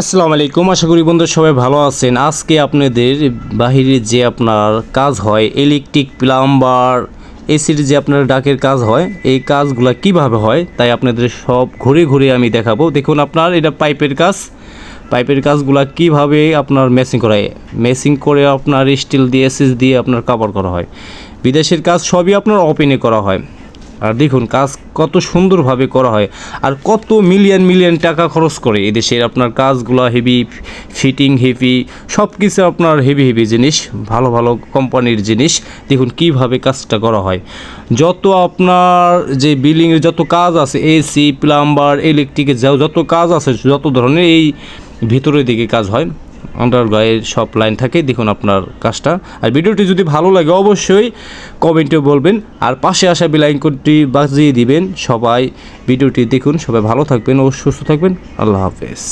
আসসালামু আলাইকুম, আশা করি বন্ধু সবাই ভালো আছেন। আজকে আপনাদের বাহিরে যে আপনার কাজ হয় ইলেকট্রিক প্লাম্বার এসির যে আপনার ডাকের কাজ হয়, এই কাজগুলো কীভাবে হয়, তাই আপনাদের সব ঘুরে ঘুরে আমি দেখাবো। দেখুন আপনার, এটা পাইপের কাজ। পাইপের কাজগুলো কীভাবে আপনার মেসিং করা হয় মেসিং করে আপনার স্টিল দিয়ে এসিস দিয়ে আপনার কাভার করা হয়। বিদেশের কাজ সবই আপনার ওপেনে করা হয়। দেখুন, কাজ কত সুন্দরভাবে করা হয় আর কত মিলিয়ন মিলিয়ন টাকা খরচ করে এদেশের আপনার কাজগুলো হেভি ফিটিং হেভি সব কিছু আপনার হেভি হেভি জিনিস, ভালো ভালো কোম্পানির জিনিস। দেখুন, কীভাবে কাজটা করা হয়। যত আপনার যে বিল্ডিংয়ের যত কাজ আছে এসি প্লাম্বার ইলেকট্রিকের যত কাজ আছে, যত ধরনের এই ভিতরের দিকে কাজ হয় আন্ডার গায়ের সব লাইন থাকে, দেখুন আপনার কাজটা। আর ভিডিওটি যদি ভালো লাগে, অবশ্যই কমেন্টে বলবেন। আর পাশে আসা বিলাইকনটি বাজিয়ে দিবেন। সবাই ভিডিওটি দেখুন, সবাই ভালো থাকবেন ও সুস্থ থাকবেন। আল্লাহ হাফেজ।